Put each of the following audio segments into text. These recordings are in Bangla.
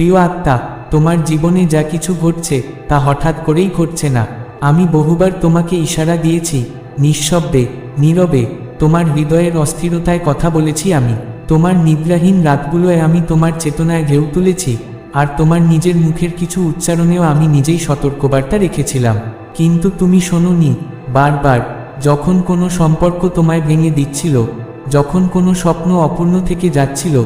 প্রিয় আত্মা, তোমার জীবনে যা কিছু ঘটছে, তা হঠাৎ করেই ঘটছে না। আমি বহুবার তোমাকে ইশারা দিয়েছি, নিঃশব্দে, নীরবে, তোমার হৃদয়ের অস্থিরতায় কথা বলেছি আমি। তোমার নিদ্রাহীন রাতগুলোয় আমি তোমার চেতনায় ঢেউ তুলেছি, আর তোমার নিজের মুখের কিছু উচ্চারণেও আমি নিজেই সতর্কবার্তা রেখেছিলাম। কিন্তু তুমি শোনোনি, বারবার, যখন কোনো সম্পর্ক তোমায় ভেঙে দিচ্ছিল, যখন কোনো স্বপ্ন অপূর্ণ থেকে যাচ্ছিল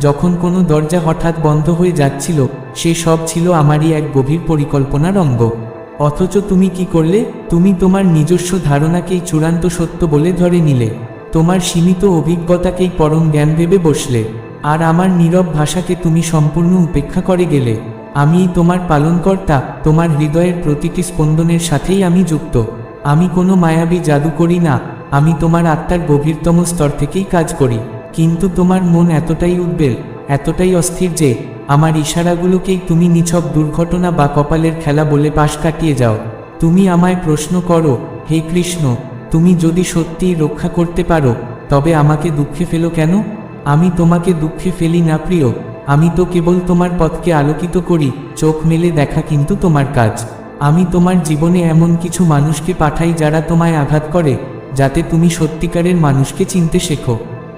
যখন কোনো দরজা হঠাৎ বন্ধ হয়ে যাচ্ছিল, সে সব ছিল আমারই এক গভীর পরিকল্পনার অঙ্গ। অথচ তুমি কি করলে? তুমি তোমার নিজস্ব ধারণাকেই চূড়ান্ত সত্য বলে ধরে নিলে। তোমার সীমিত অভিজ্ঞতাকেই পরম জ্ঞান ভেবে বসলে। আর আমার নীরব ভাষাকে তুমি সম্পূর্ণ উপেক্ষা করে গেলে। আমি তোমার পালনকর্তা, তোমার হৃদয়ের প্রতিটি স্পন্দনের সাথেই আমি যুক্ত। আমি কোনো মায়াবী জাদু করি না, আমি তোমার আত্মার গভীরতম স্তর থেকেই কাজ করি। কিন্তু তোমার মন এতটাই উদ্বেল, এতটাই অস্থির যে, আমার ইশারাগুলোকেই তুমি নিছক দুর্ঘটনা বা কপালের খেলা বলে পাশ কাটিয়ে যাও। তুমি আমায় প্রশ্ন করো, হে কৃষ্ণ, তুমি যদি সত্যিই রক্ষা করতে পারো, তবে আমাকে দুঃখে ফেলো কেন? আমি তোমাকে দুঃখে ফেলি না প্রিয়, আমি তো কেবল তোমার পথকে আলোকিত করি, চোখ মেলে দেখা কিন্তু তোমার কাজ। আমি তোমার জীবনে এমন কিছু মানুষকে পাঠাই যারা তোমায় আঘাত করে, যাতে তুমি সত্যিকারের মানুষকে চিনতে শেখো।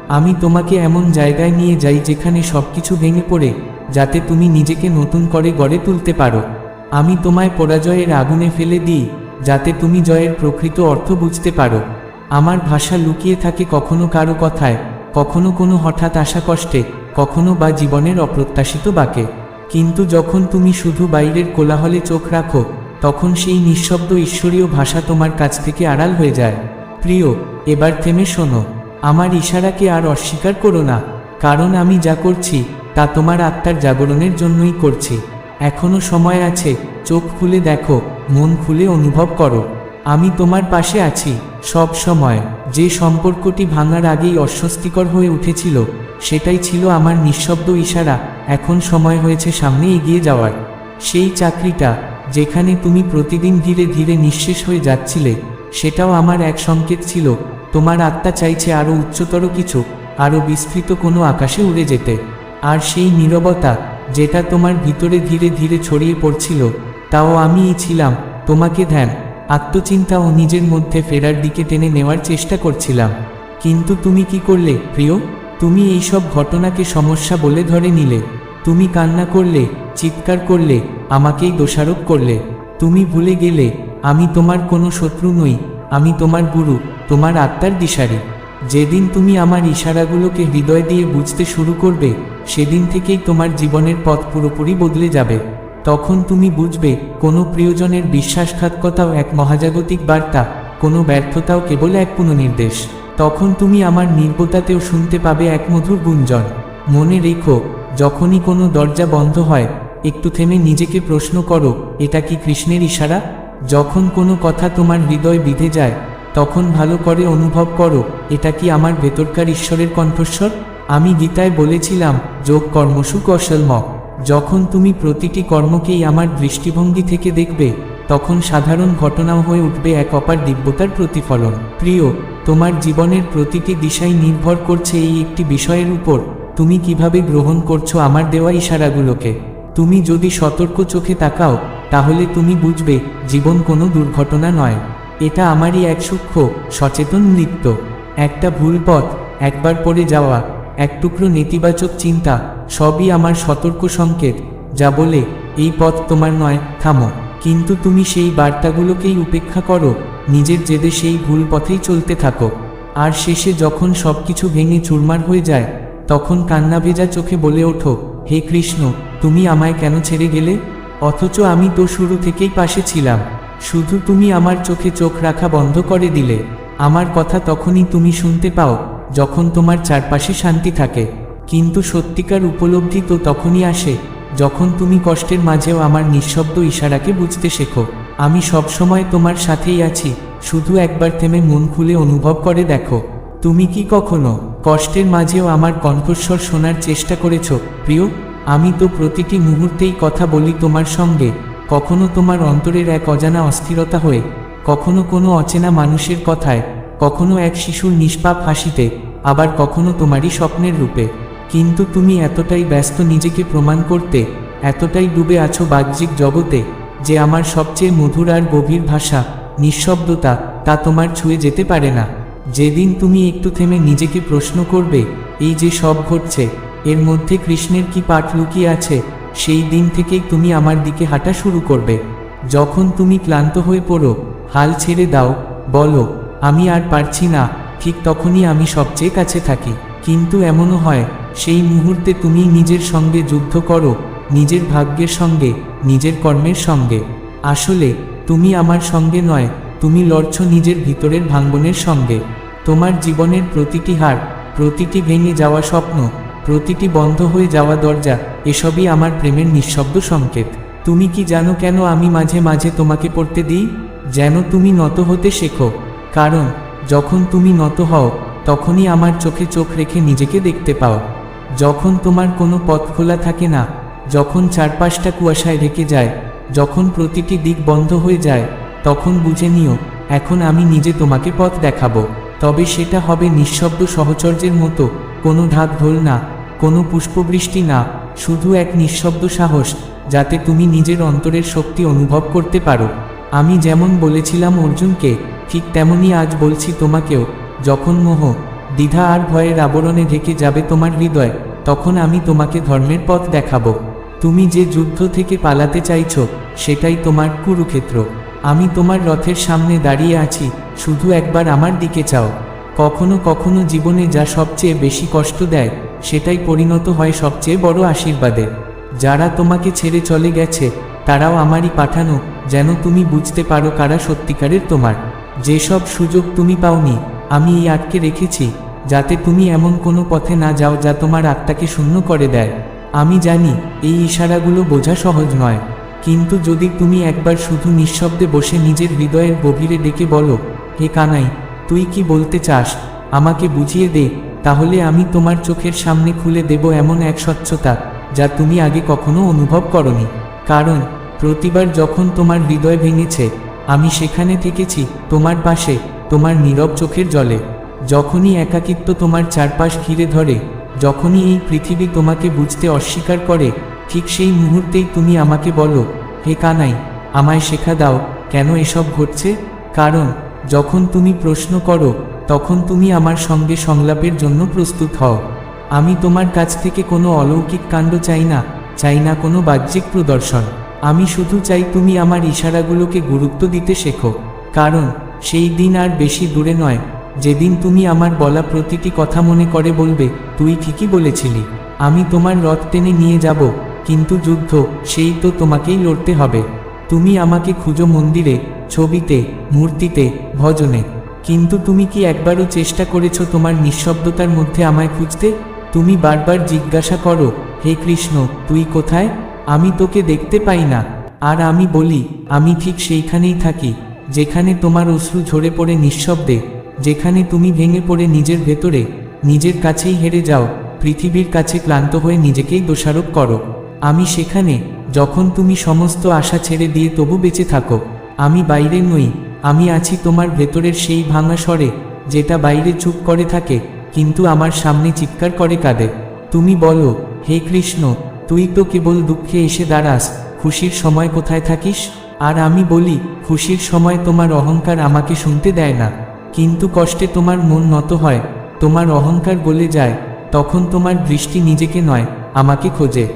আমি তোমাকে এমন জায়গায় নিয়ে যাই যেখানে সব কিছু ভেঙে পড়ে, যাতে তুমি নিজেকে নতুন করে গড়ে তুলতে পারো। আমি তোমায় পরাজয়ের আগুনে ফেলে দিই, যাতে তুমি জয়ের প্রকৃত অর্থ বুঝতে পারো। আমার ভাষা লুকিয়ে থাকে কখনো কারও কথায়, কখনো কোনো হঠাৎ আসা কষ্টে কখনো বা জীবনের অপ্রত্যাশিত বাকে। কিন্তু যখন তুমি শুধু বাইরের কোলাহলে চোখ রাখো, তখন সেই নিঃশব্দ ঈশ্বরীয় ভাষা তোমার কাছ থেকে আড়াল হয়ে যায়। প্রিয়, এবার থেমে শোনো। আমার ইশারাকে আর অস্বীকার করো না, কারণ আমি যা করছি, তা তোমার আত্মার জাগরণের জন্যই করছি। এখনও সময় আছে, চোখ খুলে দেখো, মন খুলে অনুভব করো। আমি তোমার পাশে আছি, সব সময়। যে সম্পর্কটি ভাঙার আগেই অস্বস্তিকর হয়ে উঠেছিল, সেটাই ছিল আমার নিঃশব্দ ইশারা, এখন সময় হয়েছে সামনে এগিয়ে যাওয়ার। সেই চাকরিটা, যেখানে তুমি প্রতিদিন ধীরে ধীরে নিঃশেষ হয়ে যাচ্ছিলে, সেটাও আমার এক সংকেত ছিল তোমার আত্মা চাইছে আরও উচ্চতর কিছু আরও বিস্তৃত কোনো আকাশে উড়ে যেতে। আর সেই নীরবতা, যেটা তোমার ভিতরে ধীরে ধীরে ছড়িয়ে পড়ছিল, তাও আমিই ছিলাম, তোমাকে ধ্যান, আত্মচিন্তা ও নিজের মধ্যে ফেরার দিকে টেনে নেওয়ার চেষ্টা করছিলাম। কিন্তু তুমি কি করলে, প্রিয়? তুমি এইসব ঘটনাকে সমস্যা বলে ধরে নিলে। তুমি কান্না করলে, চিৎকার করলে, আমাকেই দোষারোপ করলে। তুমি ভুলে গেলে, আমি তোমার কোনো শত্রু নই আমি তোমার গুরু, তোমার আত্মার দিশারি। যেদিন তুমি আমার ইশারাগুলোকে হৃদয় দিয়ে বুঝতে শুরু করবে, সেদিন থেকেই তোমার জীবনের পথ পুরোপুরি বদলে যাবে। তখন তুমি বুঝবে, কোনো প্রিয়জনের বিশ্বাসঘাতকতাও এক মহাজাগতিক বার্তা, কোনো ব্যর্থতাও কেবল এক পুনর্নির্দেশ তখন তুমি আমার নির্বতাতেও শুনতে পাবে এক মধুর গুঞ্জন। মনে রেখো, যখনই কোনো দরজা বন্ধ হয়, একটু থেমে নিজেকে প্রশ্ন করো, এটা কি কৃষ্ণের ইশারা? যখন কোনো কথা তোমার হৃদয় বিধে যায়, তখন ভালো করে অনুভব করো, এটা কি আমার ভেতরকার ঈশ্বরের কণ্ঠস্বর? আমি গীতায় বলেছিলাম, যোগ কর্মসু কৌশলম যখন তুমি প্রতিটি কর্মকেই আমার দৃষ্টিভঙ্গি থেকে দেখবে, তখন সাধারণ ঘটনাও হয়ে উঠবে এক অপার দিব্যতার প্রতিফলন। প্রিয়, তোমার জীবনের প্রতিটি দিশাই নির্ভর করছে এই একটি বিষয়ের উপর। তুমি কীভাবে গ্রহণ করছ আমার দেওয়া ইশারাগুলোকে? তুমি যদি সতর্ক চোখে তাকাও তাহলে তুমি বুঝবে, জীবন কোনো দুর্ঘটনা নয়। এটা আমারই এক সূক্ষ্ম, সচেতন নৃত্য। একটা ভুল পথ, একবার পড়ে যাওয়া, এক টুকরো নেতিবাচক চিন্তা, সবই আমার সতর্ক সংকেত। যা বলে, এই পথ তোমার নয়, থামো। কিন্তু তুমি সেই বার্তাগুলোকেই উপেক্ষা করো, নিজের জেদে সেই ভুল পথেই চলতে থাকো। আর শেষে যখন সব কিছু ভেঙে চুরমার হয়ে যায়, তখন কান্না ভেজা চোখে বলে ওঠো, হে কৃষ্ণ, তুমি আমায় কেন ছেড়ে গেলে? অথচ আমি তো শুরু থেকেই পাশে ছিলাম। শুধু তুমি আমার চোখে চোখ রাখা বন্ধ করে দিলে। আমার কথা তখনই তুমি শুনতে পাও, যখন তোমার চারপাশে শান্তি থাকে। কিন্তু সত্যিকার উপলব্ধি তো তখনই আসে, যখন তুমি কষ্টের মাঝেও আমার নিঃশব্দ ইশারাকে বুঝতে শেখো। আমি সবসময় তোমার সাথেই আছি, শুধু একবার থেমে মন খুলে অনুভব করে দেখো। তুমি কি কখনো কষ্টের মাঝেও আমার কণ্ঠস্বর শোনার চেষ্টা করেছ, প্রিয়? আমি তো প্রতিটি মুহূর্তেই কথা বলি তোমার সঙ্গে, কখনো তোমার অন্তরের এক অজানা অস্থিরতা হয়ে, কখনো কোনো অচেনা মানুষের কথায়, কখনো এক শিশুর নিষ্পাপ হাসিতে, আবার কখনো তোমারই স্বপ্নের রূপে। কিন্তু তুমি এতটাই ব্যস্ত নিজেকে প্রমাণ করতে, এতটাই ডুবে আছো বাহ্যিক জগতে, যে আমার সবচেয়ে মধুর আর গভীর ভাষা, নিঃশব্দতা, তা তোমার ছুঁয়ে যেতে পারে না। যেদিন তুমি একটু থেমে নিজেকে প্রশ্ন করবে, এই যে সব ঘটছে এর মধ্যে কৃষ্ণের কি পাঠ লুকিয়ে আছে, সেই দিন থেকেই তুমি আমার দিকে হাঁটা শুরু করবে। যখন তুমি ক্লান্ত হয়ে পড়ো, হাল ছেড়ে দাও, বলো, আমি আর পারছি না, ঠিক তখনই আমি সবচেয়ে কাছে থাকি। কিন্তু এমনও হয়, সেই মুহূর্তে তুমি নিজের সঙ্গে যুদ্ধ করো, নিজের ভাগ্যের সঙ্গে, নিজের কর্মের সঙ্গে। আসলে, তুমি আমার সঙ্গে নয়, তুমি লড়ছ নিজের ভিতরের ভাঙ্গনের সঙ্গে। তোমার জীবনের প্রতিটি হার, প্রতিটি ভেঙে যাওয়া স্বপ্ন প্রতিটি বন্ধ হয়ে যাওয়া দরজা, এসবই আমার প্রেমের নিঃশব্দ সংকেত। তুমি কি জানো কেন আমি মাঝে মাঝে তোমাকে পড়তে দিই? যেন তুমি নত হতে শেখো। কারণ, যখন তুমি নত হও, তখনই আমার চোখে চোখ রেখে নিজেকে দেখতে পাও। যখন তোমার কোনো পথ খোলা থাকে না, যখন চারপাশটা কুয়াশায় রেখে যায়, যখন প্রতিটি দিক বন্ধ হয়ে যায়, তখন বুঝে নিও, এখন আমি নিজে তোমাকে পথ দেখাবো। তবে সেটা হবে নিঃশব্দ সহচর্যের মতো, কোনো ঢাক ঢোল না। কোনো পুষ্পবৃষ্টি না, শুধু এক নিঃশব্দ সাহস, যাতে তুমি নিজের অন্তরের শক্তি অনুভব করতে পারো। আমি যেমন বলেছিলাম অর্জুনকে, ঠিক তেমনই আজ বলছি তোমাকেও, যখন মোহ, দ্বিধা আর ভয়ের আবরণে ঢেকে যাবে তোমার হৃদয়, তখন আমি তোমাকে ধর্মের পথ দেখাবো। তুমি যে যুদ্ধ থেকে পালাতে চাইছ, সেটাই তোমার কুরুক্ষেত্র। আমি তোমার রথের সামনে দাঁড়িয়ে আছি, শুধু একবার আমার দিকে চাও। কখনো কখনো জীবনে যা সবচেয়ে বেশি কষ্ট দেয় সেটাই পরিণত হয় সবচেয়ে বড় আশীর্বাদে। যারা তোমাকে ছেড়ে চলে গেছে, তারাও আমারই পাঠানো, যেন তুমি বুঝতে পারো কারা সত্যিকারের তোমার। যেসব সুযোগ তুমি পাওনি, আমি এই আটকে রেখেছি, যাতে তুমি এমন কোনো পথে না যাও যা তোমার আত্মাকে শূন্য করে দেয়। আমি জানি, এই ইশারাগুলো বোঝা সহজ নয়। কিন্তু যদি তুমি একবার শুধু নিঃশব্দে বসে নিজের হৃদয়ের গভীরে ডেকে বলো, হে কানাই, তুই কি বলতে চাস? আমাকে বুঝিয়ে দে। তাহলে আমি তোমার চোখের সামনে খুলে দেব এমন এক স্বচ্ছতা, যা তুমি আগে কখনো অনুভব করনি। কারণ, প্রতিবার যখন তোমার হৃদয় ভেঙেছে, আমি সেখানে থেকেছি, তোমার পাশে, তোমার নীরব চোখের জলে। যখনই একাকিত্ব তোমার চারপাশ ঘিরে ধরে, যখনই এই পৃথিবী তোমাকে বুঝতে অস্বীকার করে, ঠিক সেই মুহূর্তেই তুমি আমাকে বলো, হে কানাই, আমায় শেখা দাও, কেন এসব ঘটছে? কারণ, যখন তুমি প্রশ্ন করো তখন তুমি আমার সঙ্গে সংলাপের জন্য প্রস্তুত হও। আমি তোমার কাছ থেকে কোনো অলৌকিক কাণ্ড চাই না চাই না কোনো বাহ্যিক প্রদর্শন। আমি শুধু চাই তুমি আমার ইশারাগুলোকে গুরুত্ব দিতে শেখো। কারণ, সেই দিন আর বেশি দূরে নয়। যেদিন তুমি আমার বলা প্রতিটি কথা মনে করে বলবে, তুই ঠিকই বলেছিলি। আমি তোমার রথ টেনে নিয়ে যাব, কিন্তু যুদ্ধ, সেই তো তোমাকেই লড়তে হবে। তুমি আমাকে খুঁজো মন্দিরে, ছবিতে, মূর্তিতে, ভজনে। কিন্তু তুমি কি একবারও চেষ্টা করেছ তোমার নিঃশব্দতার মধ্যে আমায় খুঁজতে? তুমি বারবার জিজ্ঞাসা করো, হে কৃষ্ণ, তুই কোথায়? আমি তোকে দেখতে পাই না। আর আমি বলি, আমি ঠিক সেইখানেই থাকি, যেখানে তোমার অশ্রু ঝরে পড়ে নিঃশব্দে, যেখানে তুমি ভেঙে পড়ে নিজের ভেতরে, নিজের কাছেই হেরে যাও, পৃথিবীর কাছে ক্লান্ত হয়ে নিজেকেই দোষারোপ করো। আমি সেখানে, যখন তুমি সমস্ত আশা ছেড়ে দিয়ে তবু বেঁচে থাকো। আমি বাইরে নই আমি আছি তোমার ভেতরের সেই ভাঙা স্বরে, যেটা বাইরে চুপ করে থাকে, কিন্তু আমার সামনে চিৎকার করে কাঁদে। তুমি বলো, হে কৃষ্ণ, তুই তো কেবল দুঃখে এসে দাঁড়াস, খুশির সময় কোথায় থাকিস? আর আমি বলি, খুশির সময় তোমার অহংকার আমাকে শুনতে দেয় না। কিন্তু কষ্টে তোমার মন নত হয়, তোমার অহংকার গলে যায়, তখন তোমার দৃষ্টি নিজেকে নয়, আমাকে খোঁজে।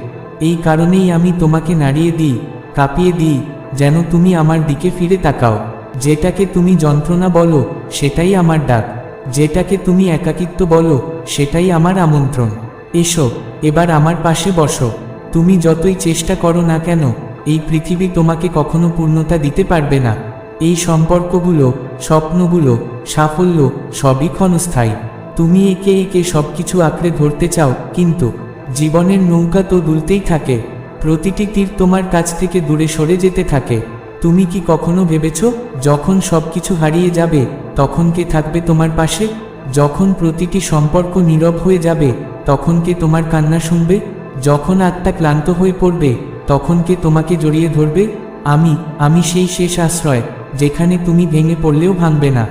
এই কারণেই আমি তোমাকে নাড়িয়ে দিই, কাঁপিয়ে দিই, যেন তুমি আমার দিকে ফিরে তাকাও। যেটাকে তুমি যন্ত্রণা বলো, সেটাই আমার ডাক। যেটাকে তুমি একাকিত্ব বলো, সেটাই আমার আমন্ত্রণ। এসো, এবার আমার পাশে বসো। তুমি যতই চেষ্টা করো না কেন, এই পৃথিবী তোমাকে কখনো পূর্ণতা দিতে পারবে না। এই সম্পর্কগুলো, স্বপ্নগুলো, সাফল্য, সবই ক্ষণস্থায়ী। তুমি একে একে সব কিছু আঁকড়ে ধরতে চাও, কিন্তু জীবনের নৌকা তো দুলতেই থাকে। প্রতিটি তীর তোমার কাছ থেকে দূরে সরে যেতে থাকে। তুমি কি কখনো ভেবেছ, যখন সব কিছু হারিয়ে যাবে, তখন কে থাকবে তোমার পাশে? যখন প্রতিটি সম্পর্ক নীরব হয়ে যাবে, তখন কে তোমার কান্না শুনবে? যখন আত্মা ক্লান্ত হয়ে পড়বে, তখন কে তোমাকে জড়িয়ে ধরবে? আমি আমি সেই শেষ আশ্রয়, যেখানে তুমি ভেঙে পড়লেও ভাঙবে না।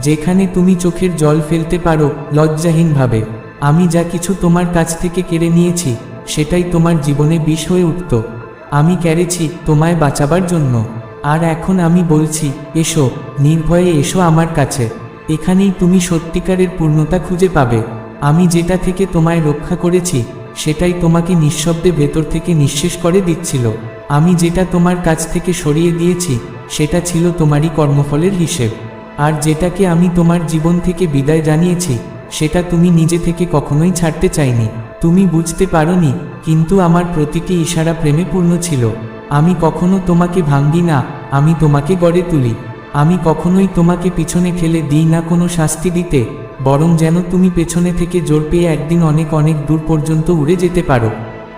যেখানে তুমি চোখের জল ফেলতে পারো, লজ্জাহীনভাবে। আমি যা কিছু তোমার কাছ থেকে কেড়ে নিয়েছি, সেটাই তোমার জীবনে বিষ হয়ে উঠত। আমি কেড়েছি তোমায় বাঁচাবার জন্য। আর এখন আমি বলছি, এসো, নির্ভয়ে এসো আমার কাছে। এখানেই তুমি সত্যিকারের পূর্ণতা খুঁজে পাবে। আমি যেটা থেকে তোমায় রক্ষা করেছি, সেটাই তোমাকে নিঃশব্দে ভেতর থেকে নিঃশেষ করে দিচ্ছিল। আমি যেটা তোমার কাছ থেকে সরিয়ে দিয়েছি, সেটা ছিল তোমারই কর্মফলের হিসেব। আর যেটাকে আমি তোমার জীবন থেকে বিদায় জানিয়েছি, সেটা তুমি নিজে থেকে কখনোই ছাড়তে চাইনি। তুমি বুঝতে পারোনি, কিন্তু আমার প্রতিটি ইশারা প্রেমে পূর্ণ ছিল। আমি কখনো তোমাকে ভাঙ্গি না, আমি তোমাকে গড়ে তুলি। আমি কখনোই তোমাকে পিছনে ঠেলে দিই না কোনো শাস্তি দিতে, বরং যেন তুমি পেছনে থেকে জোর পেয়ে একদিন অনেক অনেক দূর পর্যন্ত উড়ে যেতে পারো।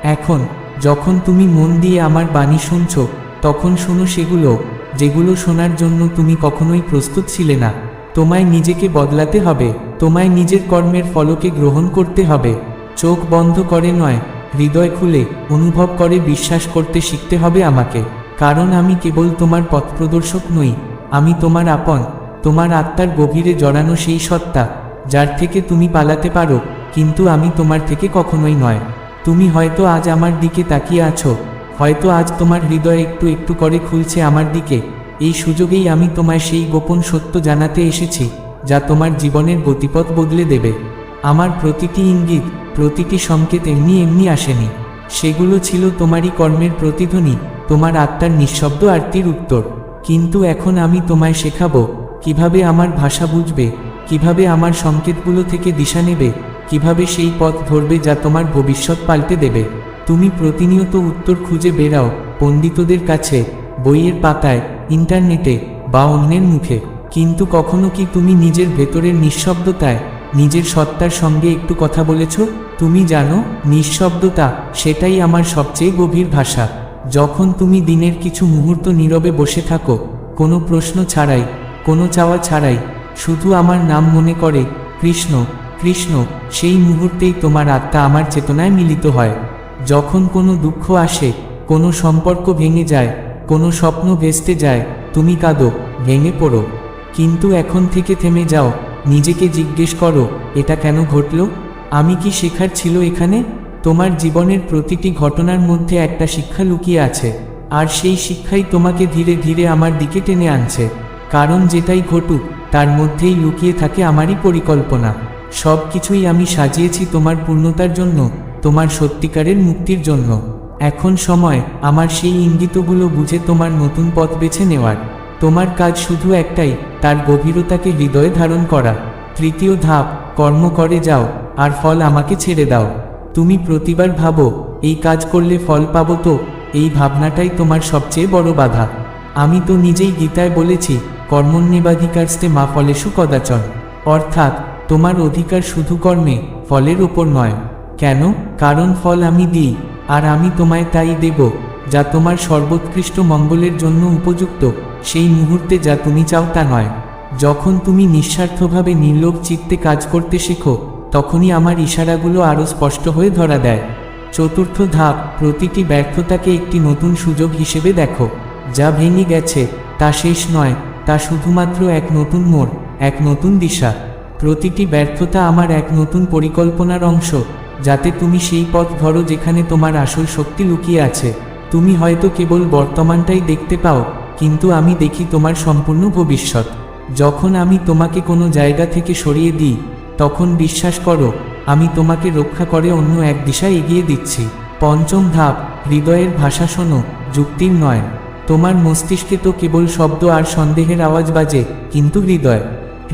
এখন, যখন তুমি মন দিয়ে আমার বাণী শুনছ, তখন শোনো সেগুলো, যেগুলো শোনার জন্য তুমি কখনোই প্রস্তুত ছিলে না। তোমায় নিজেকে বদলাতে হবে, তোমায় নিজের কর্মের ফলকে গ্রহণ করতে হবে। চোখ বন্ধ করে নয় হৃদয় খুলে অনুভব করে বিশ্বাস করতে শিখতে হবে আমাকে। কারণ আমি কেবল তোমার পথপ্রদর্শক নই, আমি তোমার আপন, তোমার আত্মার গভীরে জড়ানো সেই সত্তা, যার থেকে তুমি পালাতে পারো, কিন্তু আমি তোমার থেকে কখনোই নয়। তুমি হয়তো আজ আমার দিকে তাকিয়ে আছো, হয়তো আজ তোমার হৃদয় একটু একটু করে খুলছে আমার দিকে। এই সুযোগেই আমি তোমায় সেই গোপন সত্য জানাতে এসেছি, যা তোমার জীবনের গতিপথ বদলে দেবে। আমার প্রতিটি ইঙ্গিত, প্রতিটি সংকেত এমনি এমনি আসেনি। সেগুলো ছিল তোমারই কর্মের প্রতিধ্বনি, তোমার আত্মার নিঃশব্দ আরতির উত্তর। কিন্তু এখন আমি তোমায় শেখাবো, কীভাবে আমার ভাষা বুঝবে, কীভাবে আমার সংকেতগুলো থেকে দিশা নেবে, কীভাবে সেই পথ ধরবে যা তোমার ভবিষ্যৎ পাল্টে দেবে। তুমি প্রতিনিয়ত উত্তর খুঁজে বেরাও পণ্ডিতদের কাছে, বইয়ের পাতায়, ইন্টারনেটে বা অন্যের মুখে। কিন্তু কখনো কি তুমি নিজের ভেতরের নিঃশব্দতায় নিজের সত্তার সঙ্গে একটু কথা বলেছ? তুমি জানো, নিঃশব্দতা, সেটাই আমার সবচেয়ে গভীর ভাষা। যখন তুমি দিনের কিছু মুহূর্ত নীরবে বসে থাকো, কোনো প্রশ্ন ছাড়াই, কোনো চাওয়া ছাড়াই, শুধু আমার নাম মনে করে, কৃষ্ণ কৃষ্ণ, সেই মুহূর্তেই তোমার আত্মা আমার চেতনায় মিলিত হয়। যখন কোনো দুঃখ আসে, কোনো সম্পর্ক ভেঙে যায়, কোনো স্বপ্ন ভেস্তে যায়, তুমি কাঁদো, ভেঙে পড়ো। কিন্তু এখন থেকে থেমে যাও নিজেকে জিজ্ঞেস করো, এটা কেন ঘটল? আমি কি শেখার ছিল এখানে? তোমার জীবনের প্রতিটি ঘটনার মধ্যে একটা শিক্ষা লুকিয়ে আছে, আর সেই শিক্ষাই তোমাকে ধীরে ধীরে আমার দিকে টেনে আনছে। কারণ যেটাই ঘটুক, তার মধ্যেই লুকিয়ে থাকে আমারই পরিকল্পনা। সব কিছুই আমি সাজিয়েছি তোমার পূর্ণতার জন্য, তোমার সত্যিকারের মুক্তির জন্য। এখন সময়, আমার সেই ইঙ্গিতগুলো বুঝে তোমার নতুন পথ বেছে নেওয়ার। তোমার কাজ শুধু একটাই, তার গভীরতাকে হৃদয়ে ধারণ করা। তৃতীয় ধাপ, কর্ম করে যাও, আর ফল আমাকে ছেড়ে দাও। তুমি প্রতিবার ভাবো, এই কাজ করলে ফল পাবো তো, এই ভাবনাটাই তোমার সবচেয়ে বড় বাধা। আমি তো নিজেই গীতায় বলেছি, কর্মণ্যেবাধিকারস্তে মা ফলেশু কদাচন। অর্থাৎ, তোমার অধিকার শুধু কর্মে, ফলের ওপর নয়। কেন? কারণ ফল আমি দিই, আর আমি তোমায় তাই দেব। যা তোমার সর্বোৎকৃষ্ট মঙ্গলের জন্য উপযুক্ত, সেই মুহূর্তে যা তুমি চাও তা নয়। যখন তুমি নিঃস্বার্থভাবে নির্লোভ চিত্তে কাজ করতে শেখো, তখনই আমার ইশারাগুলো আরও স্পষ্ট হয়ে ধরা দেয়। চতুর্থ ধাপ, প্রতিটি ব্যর্থতাকে একটি নতুন সুযোগ হিসেবে দেখো। যা ভেঙে গেছে, তা শেষ নয়, তা শুধুমাত্র এক নতুন মোড়, এক নতুন দিশা। প্রতিটি ব্যর্থতা আমার এক নতুন পরিকল্পনার অংশ, যাতে তুমি সেই পথ ধরো যেখানে তোমার আসল শক্তি লুকিয়ে আছে। তুমি হয়তো কেবল বর্তমানটাই দেখতে পাও, কিন্তু আমি দেখি তোমার সম্পূর্ণ ভবিষ্যৎ। যখন আমি তোমাকে কোনো জায়গা থেকে সরিয়ে দিই, তখন বিশ্বাস করো, আমি তোমাকে রক্ষা করে অন্য এক দিশায় এগিয়ে দিচ্ছি। পঞ্চম ধাপ, হৃদয়ের ভাষা শোনো, যুক্তির নয়। তোমার মস্তিষ্কে তো কেবল শব্দ আর সন্দেহের আওয়াজ বাজে, কিন্তু হৃদয়।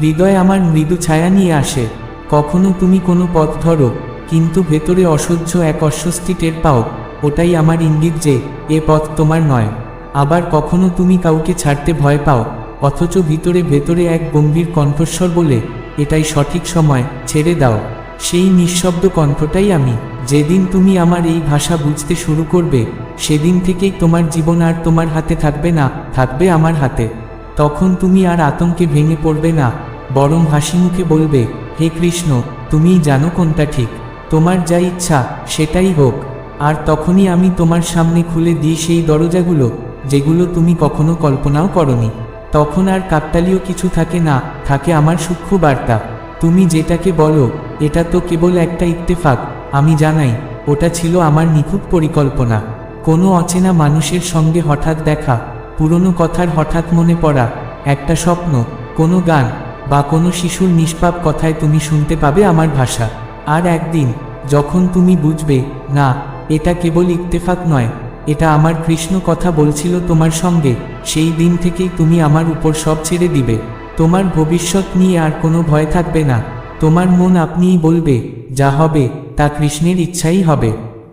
হৃদয় আমার মৃদু ছায়া নিয়ে আসে। কখনো তুমি কোনো পথ ধরো, কিন্তু ভেতরে অসহ্য এক অস্বস্তি টের পাও। ওটাই আমার ইঙ্গিত যে, এ পথ তোমার নয়। আবার কখনো তুমি কাউকে ছাড়তে ভয় পাও, অথচ ভিতরে ভেতরে এক গম্ভীর কণ্ঠস্বর বলে, এটাই সঠিক সময়, ছেড়ে দাও। সেই নিঃশব্দ কণ্ঠটাই আমি। যেদিন তুমি আমার এই ভাষা বুঝতে শুরু করবে, সেদিন থেকেই তোমার জীবন আর তোমার হাতে থাকবে না, থাকবে আমার হাতে। তখন তুমি আর আতঙ্কে ভেঙে পড়বে না, বরং হাসি মুখে বলবে, হে কৃষ্ণ, তুমিই জানো কোনটা ঠিক। তোমার যা ইচ্ছা, সেটাই হোক। আর তখনই আমি তোমার সামনে খুলে দিই সেই দরজাগুলো, যেগুলো তুমি কখনো কল্পনাও করনি। তখন আর কাকতালীয় কিছু থাকে না, থাকে আমার সূক্ষ্ম বার্তা। তুমি যেটাকে বলো, এটা তো কেবল একটা ইত্তেফাক, আমি জানাই, ওটা ছিল আমার নিখুঁত পরিকল্পনা। কোনো অচেনা মানুষের সঙ্গে হঠাৎ দেখা, পুরনো কথার হঠাৎ মনে পড়া, একটা স্বপ্ন, কোনো গান, বা কোনো শিশুর নিষ্পাপ কথায় তুমি শুনতে পাবে আমার ভাষা। আর একদিন, যখন তুমি বুঝবে, না এটা কেবল ইত্তেফাক নয়, এটা আমার কৃষ্ণ কথা বলছিল তোমার সঙ্গে, সেই দিন থেকেই তুমি আমার উপর সব ছেড়ে দিবে। তোমার ভবিষ্যৎ নিয়ে আর কোনো ভয় থাকবে না। তোমার মন আপনিই বলবে, যা হবে, তা কৃষ্ণের ইচ্ছাই হবে।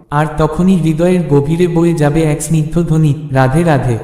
আর তখনই হৃদয়ের গভীরে বয়ে যাবে এক স্নিগ্ধ ধ্বনি, রাধে রাধে।